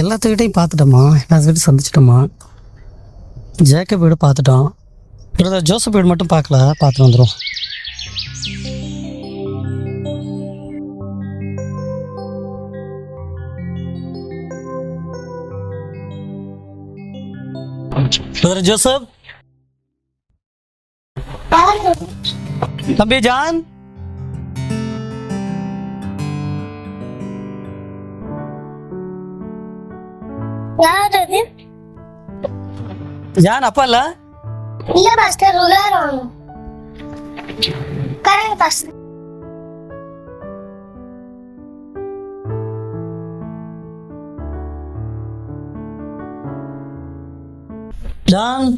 எல்லாத்துக்கிட்டையும் பார்த்துட்டோமா எல்லாத்துக்கிட்டையும் சந்திச்சிட்டோமா? ஜேக்கப் வீடு பார்த்துட்டோம். பிரதர் ஜோசப் வீடு மட்டும் பார்க்கல பார்த்துட்டு வந்துடும் பிரதர் ஜோசப்? தம்பி ஜான்? யார் அது ஜான் அப்பா இல்ல? இல்ல பாஸ்டர் உலாரம் கரெக்ட் பாஸ்டர் ஜான்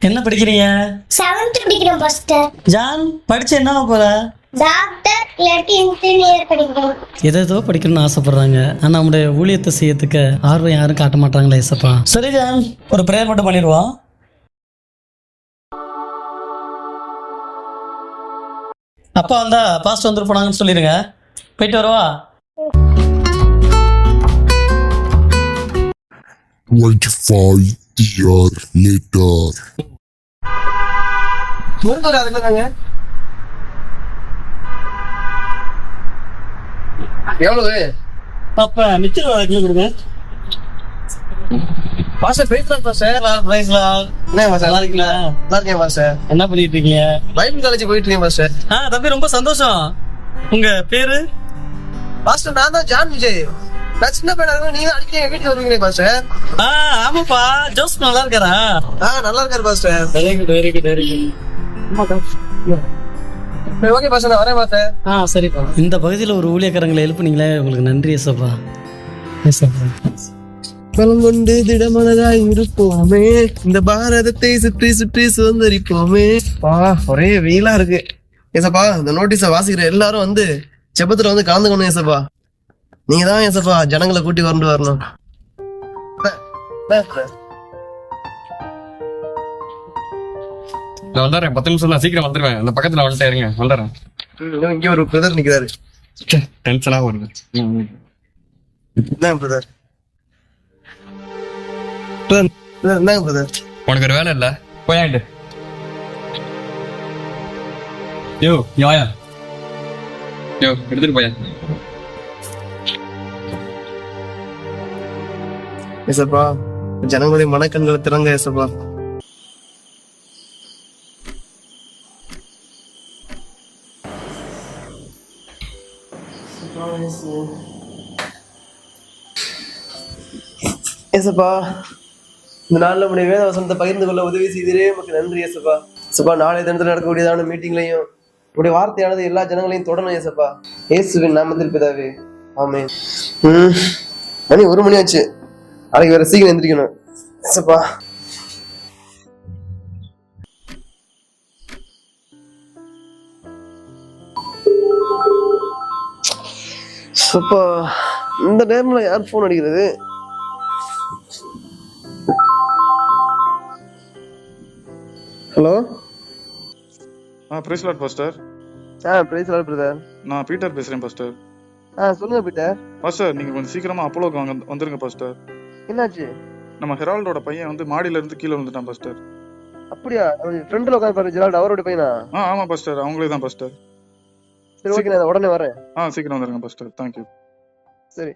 என்ன படிக்கிறீங்க? செவன்த் படிக்கிறேன் பாஸ்டர் ஜான் படிச்சு என்ன போற? டாக்டர் இல்லாட்டி இன்ஜினியர் படிக்கிறேன். எதோ படிக்கணும்னு ஆசைப்படுறாங்க. ஆனா நம்முடைய ஊழியத்தை செய்யறதுக்கு ஆர்வம் யாரும் காட்ட மாட்டாங்களே ஏசப்பா. சரி ஜான் ஒரு ப்ரேயர் மட்டும் பண்ணிடுவோம். அப்பா வந்தா பாஸ்ட் வந்துட்டு போனாங்கன்னு சொல்லிடுங்க போயிட்டு வரவா? 25 years later. எவ்வளவு? அப்ப மிச்சம் கிலோ கொடுங்க பாஸ்டர் பேசுறாங்க பாஸ்டர் பிரைஸ்லாம் என்ன பாஸ்டர் நல்லா இருக்கீங்களா? நல்லா இருக்கேன் பாஸ்டர் என்ன பண்ணிட்டு இருக்கீங்க? பைபிள் காலேஜ் போயிட்டு இருக்கேன் பாஸ்டர் ஆ தம்பி ரொம்ப சந்தோஷம். உங்க பேரு? பாஸ்டர் நான் தான் ஜான் விஜய். நான் சின்ன பையனா இருக்கும் நீங்க அடிக்கடி எங்க வீட்டுக்கு வருவீங்களே பாஸ்டர் ஆ ஆமாப்பா. ஜோஸ் நல்லா இருக்காரா? ஆ நல்லா இருக்காரு pastor very good very good very good சரி ஓகே பாஸ்டர் நான் வரேன் ஆ சரிப்பா இந்த பகுதியில் ஒரு ஊழியக்காரங்களை எழுப்புனீங்களே உங்களுக்கு நன்றி ஏசப்பா ஏசப்பா பலம் கொண்டு திடமனதாய் இருப்போமே. இந்த பாரதத்தை சுற்றி சுற்றி சுதந்திரிப்போமே. பா ஒரே வெயிலா இருக்கு. ஏசப்பா இந்த நோட்டீஸை வாசிக்கிற எல்லாரும் வந்து செப்பத்துல வந்து கலந்துக்கணும் ஏசப்பா நீங்க தான் ஏசப்பா ஜனங்களை கூட்டி கொண்டு வரணும். நான் வந்துடுறேன் பத்து நிமிஷம் தான் சீக்கிரம் வந்துடுவேன் அந்த பக்கத்துல வந்துட்டே இருங்க. வந்துடுறேன் இங்க ஒரு பிரதர் நிக்கிறாரு. டென்ஷனா வருது. இந்தாங்க பிரதர் இந்தாங்க பிரதர் உனக்கு ஒரு வேலை இல்ல? போயாண்டு யோ யாயா யோ எடுத்துட்டு போயா. ஏசப்பா ஜனங்களுடைய மனக்கண்களை திறங்க ஏசப்பா. ஏசப்பா இந்த நாளில் உடைய வேத வசனத்தை பகிர்ந்து கொள்ள உதவி செய்தீரே. உங்களுக்கு நன்றி ஏசப்பா ஏசப்பா நாளைய தினத்தில் நடக்கக்கூடியதான மீட்டிங்லையும் உடைய வார்த்தையானது எல்லா ஜனங்களையும் தொடணும் ஏசப்பா ஏசுவின் நாமத்தில் பிதாவே. ஆமே மணி ஒரு மணி ஆச்சு. நாளைக்கு வேற சீக்கிரம் எந்திரிக்கணும். ஏசப்பா சப்பா. இந்த டைம்ல யார் ஃபோன் அடிக்கிறது? ஹலோ ஆ பிரைஸ் லாட் பாஸ்டர் ஆ பிரைஸ் லார்ட் பிரதர் நான் பீட்டர் பேசுறேன் பாஸ்டர் ஆ சொல்லுங்க பீட்டர் பாஸ்டர் நீங்க கொஞ்சம் சீக்கிரமா அப்போலோக்கு வாங்க வந்துருங்க பாஸ்டர் என்னாச்சு? நம்ம ஹெரால்டோட பையன் வந்து மாடியில இருந்து கீழே வந்துட்டான் பாஸ்டர் அப்படியா? ஃப்ரெண்ட்ல உட்காந்து பாரு ஜெரால்ட் அவரோட பையனா? ஆ ஆமா பாஸ்டர் அவங்களே தான் பாஸ்டர் சரி ஓகே நான் உடனே வரேன். ஆ சீக்கிரம் வந்துருங்க பாஸ்டர் தேங்க்யூ சரி.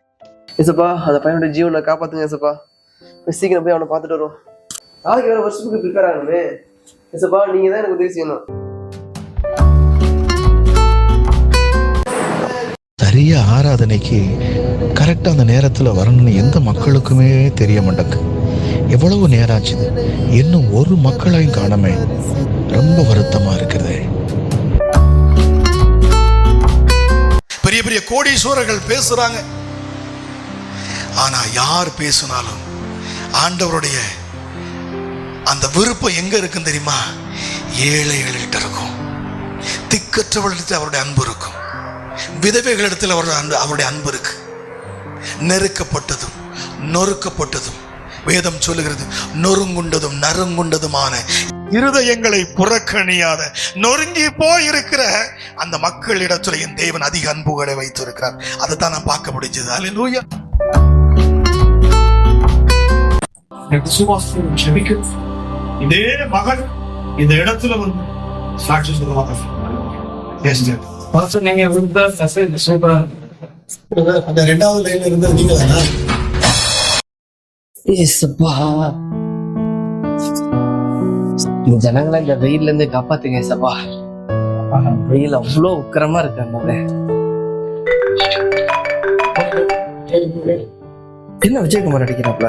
ஏசப்பா அந்த பையனோட ஜீவனை காப்பாத்துங்க ஏசப்பா போய் சீக்கிரம் போய் அவனை பார்த்துட்டு வரும் நாளைக்கு வேற வருஷத்துக்கு ப்ரிப்பேர் ஆகணுமே. ஏசப்பா நீங்க தான் எனக்கு உதவி செய்யணும். சரிய ஆராதனைக்கு கரெக்டாக அந்த நேரத்தில் வரணும்னு எந்த மக்களுக்குமே தெரிய மாட்டேங்குது. எவ்வளவு நேரம் ஆச்சுது? இன்னும் ஒரு மக்களையும் காணமே ரொம்ப வருத்தமா இருக்கிறதே பெரிய பெரிய கோடீஸ்வரர்கள் பேசுறாங்க. ஆனா யார் பேசினாலும் ஆண்டவருடைய அந்த விருப்பம் எங்க இருக்கும் தெரியுமா? ஏழைகள்கிட்ட இருக்கும். திக்கற்றவர்களிடத்தில் அவருடைய அன்பு இருக்கும். விதவைகளிடத்தில் அவருடைய அன்பு அவருடைய அன்பு இருக்கு. நெருக்கப்பட்டதும் நொறுக்கப்பட்டதும் வேதம் சொல்லுகிறது நொறுங்குண்டதும் நறுங்குண்டதுமான இருதயங்களை புறக்கணியாத நொறுங்கி போயிருக்கிற அந்த மக்களிடத்துல என் தேவன் அதிக அன்புகளை வைத்திருக்கிறார். அதை தான் நான் பார்க்க முடிஞ்சது. அல்லேலூயா இதே மகன் இந்த இடத்துல வந்து சாட்சி சொல்லுவாங்க. Yes, sir. அந்த ரெண்டாவது லைன்ல இருந்தது நீங்க தானா இந்த ஜனங்களை இந்த வெயில்ல இருந்து காப்பாத்துங்க ஏசப்பா வெயில் அவ்வளோ உக்கரமா இருக்கு அண்ணாவே. என்ன விஜயகுமார் அடிக்கிறாப்ல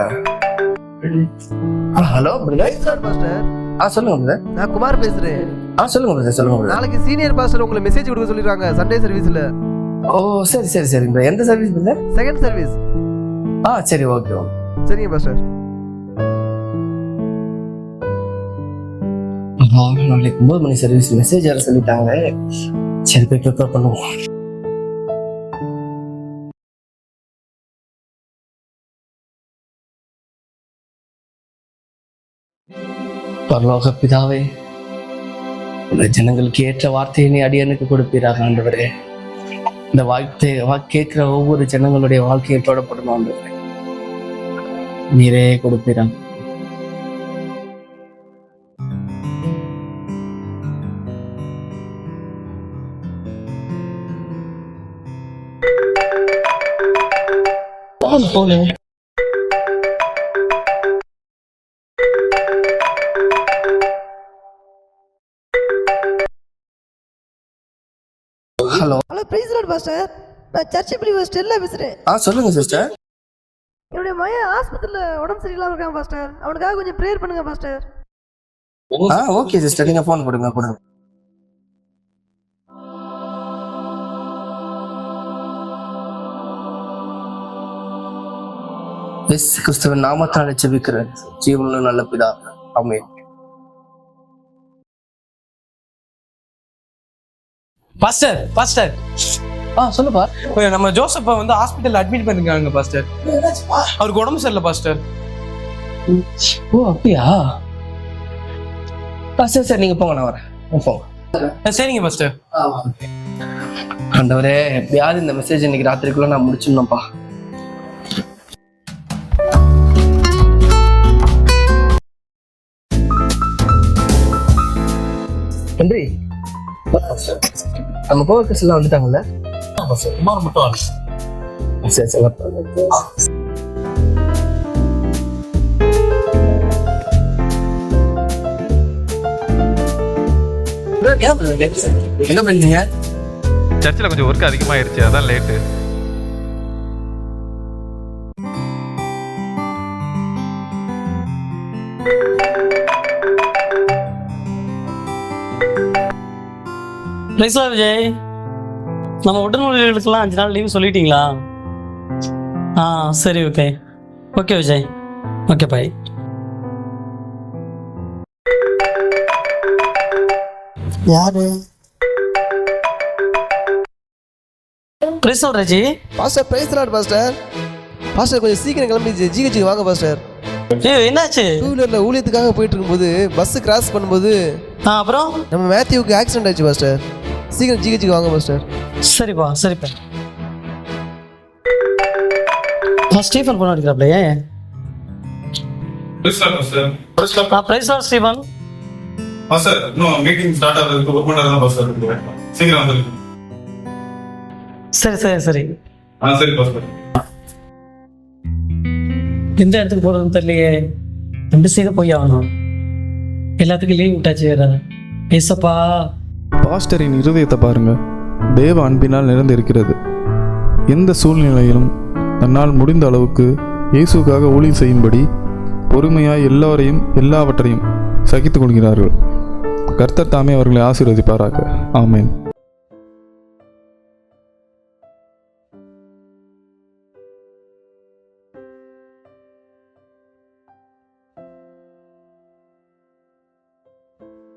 ஹலோ பாஸ்டர் ஆ சொல்லுங்க பிரதர். நான் குமார் பேசுறேன். ஆ சொல்லுங்க பிரதர் சொல்லுங்க நாளைக்கு சீனியர் பாஸ்டர் உங்களை மெசேஜ் கொடுக்க சொல்லிருக்காங்க சண்டே சர்வீஸ்ல ஓ சரி சரி சரி எந்த சர்வீஸ் பிரதர்? செகண்ட் சர்வீஸ் ஆ சரி ஓகே ஓகே. சரிங்க பாஸ்டர் நாளைக்கு ஒன்பது மணி சர்வீஸ் மெசேஜ் வர சொல்லிட்டாங்க. சரி போய் ப்ரிப்பேர் பண்ணுவோம். பரலோக பிதாவே இந்த ஜனங்களுக்கு ஏற்ற வார்த்தையை நீ அடியனுக்கு கொடுப்பீராக ஆண்டவரே. இந்த வார்த்தை வா கேட்கிற ஒவ்வொரு ஜனங்களுடைய வாழ்க்கையை தொடப்படணும் ஆண்டவரே. நீரே கொடுப்பீராங்க போல hello hello praise lord pastor நான் சர்ச் பிலீவர் ஸ்டெல்லா பேசுறேன்? ஆ சொல்லுங்க சிஸ்டர் என்னுடைய மகன் ஆஸ்பத்திரியில உடம்பு சரியில்லாம இருக்கான் பாஸ்டர் அவனுக்காக கொஞ்சம் ப்ரேயர் பண்ணுங்க பாஸ்டர் ஆ ஓகே சிஸ்டர் நீங்க ஃபோன் கொடுங்க கொடுங்க. எஸ் கிறிஸ்துவின் நாமத்தால் ஜெபிக்கிறேன். ஜீவனுள்ள நல்ல பிதா ஆமென். பாஸ்டர் பாஸ்டர் ஆ சொல்லுப்பா கொஞ்சம் நம்ம ஜோசப்பை வந்து ஹாஸ்பிட்டல் அட்மிட் பண்ணிருக்காங்க பாஸ்டர் அவருக்கு உடம்பு சரியில்லை பாஸ்டர் ஓ அப்படியா? ஆ சரி சரி நீங்க போங்க நான் வரேன். போங்க. சரிங்க பாஸ்டர் ஆண்டவரே எப்படியாவது இந்த மெசேஜ் இன்னைக்கு ராத்திரிக்குள்ள நான் முடிச்சிடணும்ப்பா. நன்றி. நம்ம கோவக்கர்ஸ் எல்லாம் வந்துட்டாங்கல்ல குமார் மட்டும் வரல. சரி சரி என்ன பண்ணீங்க சர்ச்சில் கொஞ்சம் ஒர்க் அதிகமாயிருச்சு அதான் லேட்டு பிரைஸ்லா விஜய். நம்ம உடனடிகளுக்கெல்லாம் அஞ்சு நாள் லீவ் சொல்லிட்டீங்களா? ஆ சரி okay okay Vijay. Okay bye யாரு? பிரைஸ்லா Raji pastor praise lord pastor pastor கொஞ்சம் சீக்கிரம் கிளம்பி ஜிஹெச்சுக்கு வாங்க பாஸ்டர் ஏய் என்னாச்சு? டூ வீலர்ல ஊழியத்துக்காக போயிட்டு இருக்கும்போது பஸ் கிராஸ் பண்ணும்போது அப்புறம்? நம்ம மேத்யூக்கு ஆக்சிடென்ட் ஆயிடுச்சு பாஸ்டர் சீக்கிரம் ஜிஹெச்சுக்கு வாங்க பாஸ்டர் சரிப்பா சரிப்பா. ஃபர்ஸ்ட் ஸ்டீஃபன் ஆ பிரைஸ்லா ஸ்டீஃபன் சார் இன்னும் மீட்டிங் ஸ்டார்ட் ஆகிறதுக்கு ஒரு மணி நேரம் தான் சார் சீக்கிரம் வந்துருக்கு சரி சரி சரி. ஆ சரி எந்த இடத்துக்கு போறதுன்னு தெரியலையே. ரெண்டு சைடு போய் ஆகணும். எல்லாத்துக்கும் லீவ் விட்டாச்சு வேற. ஏசப்பா. பாஸ்டரின் இருதயத்தை பாருங்க. தேவ அன்பினால் நிறைந்திருக்கிறது. எந்த சூழ்நிலையிலும் தன்னால் முடிந்த அளவுக்கு இயேசுக்காக ஊழியம் செய்யும்படி பொறுமையாய் எல்லோரையும் எல்லாவற்றையும் சகித்துக் கொள்கிறார்கள் கர்த்தர் தாமே அவர்களை ஆசீர்வதிப்பாராக. ஆமேன்.